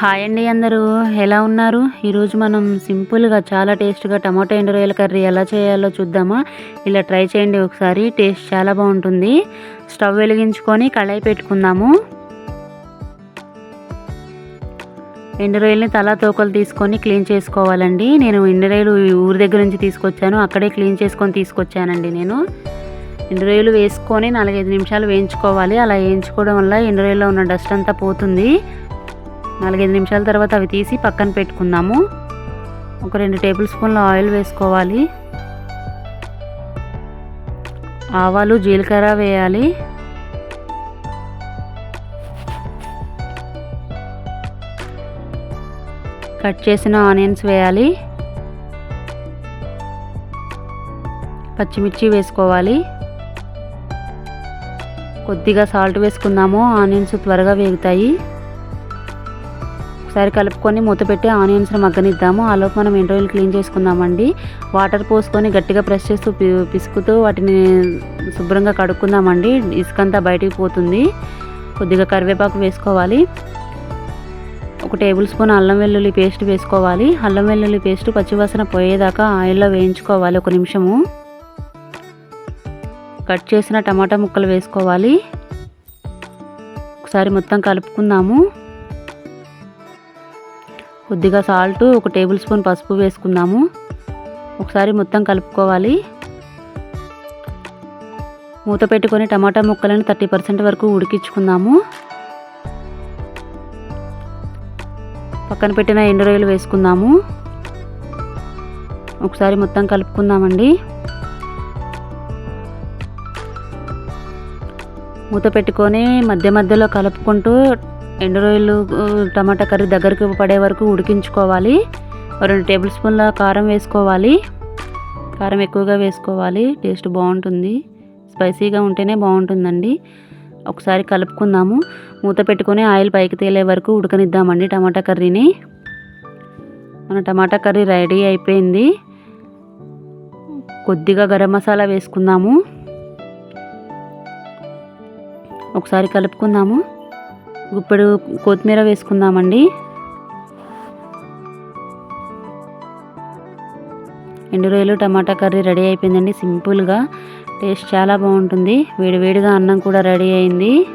Hi అండి అందరూ. ఎలా ఉన్నారు? ఈరోజు మనం సింపుల్గా చాలా టేస్ట్గా టమాటో ఎండు రొయ్యల కర్రీ ఎలా చేయాలో చూద్దామా? ఇలా ట్రై చేయండి ఒకసారి. టేస్ట్ చాలా బాగుంటుంది. స్టవ్ వెలిగించుకొని కళాయి పెట్టుకుందాము. ఎండు రొయ్యల్ని తలా తోకలు తీసుకొని క్లీన్ చేసుకోవాలండి. నేను ఎండు రొయ్యలు ఊరి దగ్గర నుంచి తీసుకొచ్చాను. అక్కడే క్లీన్ చేసుకొని తీసుకొచ్చానండి నేను. ఎండు రొయ్యలు వేసుకొని నాలుగైదు నిమిషాలు వేయించుకోవాలి. అలా వేయించుకోవడం వల్ల ఎండు రొయ్యలో ఉన్న డస్ట్ అంతా పోతుంది. నాలుగైదు నిమిషాల తర్వాత అవి తీసి పక్కన పెట్టుకుందాము. ఒక రెండు టేబుల్ స్పూన్ల ఆయిల్ వేసుకోవాలి. ఆవాలు జీలకర్ర వేయాలి. కట్ చేసిన ఆనియన్స్ వేయాలి. పచ్చిమిర్చి వేసుకోవాలి. కొద్దిగా సాల్ట్ వేసుకుందాము. ఆనియన్స్ త్వరగా వేగుతాయి. ఒకసారి కలుపుకొని మూత పెట్టి ఆనియన్స్ని మగ్గనిద్దాము. ఆలోపు మనం ఎండ్రోయిల్ క్లీన్ చేసుకుందామండి. వాటర్ పోసుకొని గట్టిగా ప్రెస్ చేస్తూ పి- పిసుకుతూ వాటిని శుభ్రంగా కడుక్కుందామండి. ఇసుకంతా బయటికి పోతుంది. కొద్దిగా కరివేపాకు వేసుకోవాలి. ఒక టేబుల్ స్పూన్ అల్లం వెల్లుల్లి పేస్ట్ వేసుకోవాలి. అల్లం వెల్లుల్లి పేస్ట్ పచ్చివాసన పోయేదాకా ఆయిల్లో వేయించుకోవాలి ఒక నిమిషము. కట్ చేసిన టమాటా ముక్కలు వేసుకోవాలి. ఒకసారి మొత్తం కలుపుకుందాము. కొద్దిగా సాల్ట్ ఒక టేబుల్ స్పూన్ పసుపు వేసుకుందాము. ఒకసారి మొత్తం కలుపుకోవాలి. మూత పెట్టుకొని టమాటా ముక్కలను థర్టీ పర్సెంట్ వరకు ఉడికించుకుందాము. పక్కన పెట్టిన ఎండు రొయ్యలు వేసుకుందాము. ఒకసారి మొత్తం కలుపుకుందామండి. మూత పెట్టుకొని మధ్య మధ్యలో కలుపుకుంటూ ఎండు టమాటా కర్రీ దగ్గరికి పడే వరకు ఉడికించుకోవాలి. రెండు టేబుల్ స్పూన్ల కారం వేసుకోవాలి. కారం ఎక్కువగా వేసుకోవాలి. టేస్ట్ బాగుంటుంది. స్పైసీగా ఉంటేనే బాగుంటుందండి. ఒకసారి కలుపుకుందాము. మూత పెట్టుకొని ఆయిల్ పైకి తేలే వరకు ఉడకనిద్దామండి టమాటా కర్రీని. మన టమాటా కర్రీ రెడీ అయిపోయింది. కొద్దిగా గరం మసాలా వేసుకుందాము. ఒకసారి కలుపుకుందాము. గుప్పెడు కొత్తిమీర వేసుకుందామండి. ఎండు రొయ్యలు టమాటా కర్రీ రెడీ అయిపోయిందండి. సింపుల్గా టేస్ట్ చాలా బాగుంటుంది. వేడివేడిగా అన్నం కూడా రెడీ అయింది.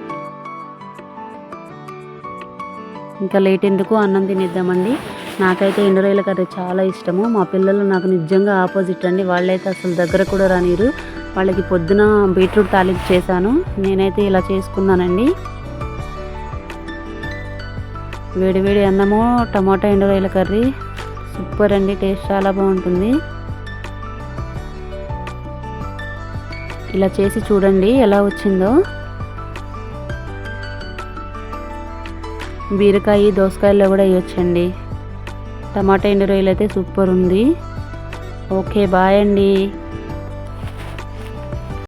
ఇంకా లేట్ ఎందుకు అన్నం తినేద్దామండి. నాకైతే ఎండు రొయ్యల కర్రీ చాలా ఇష్టము. మా పిల్లలు నాకు నిజంగా ఆపోజిట్ అండి. వాళ్ళైతే అసలు దగ్గర కూడా రానిరు. వాళ్ళకి పొద్దున బీట్రూట్ తాలింపు చేశాను. నేనైతే ఇలా చేసుకున్నానండి. వేడి వేడి అన్నము టమాటా ఎండు రొయ్యల కర్రీ. సూపర్ అండి టేస్ట్ చాలా బాగుంటుంది. ఇలా చేసి చూడండి ఎలా వచ్చిందో. బీరకాయ దోసకాయల్లో కూడా వేయొచ్చండి. టమాటా ఎండు రొయ్యలు అయితే సూపర్ ఉంది. ఓకే బాయ్ అండి.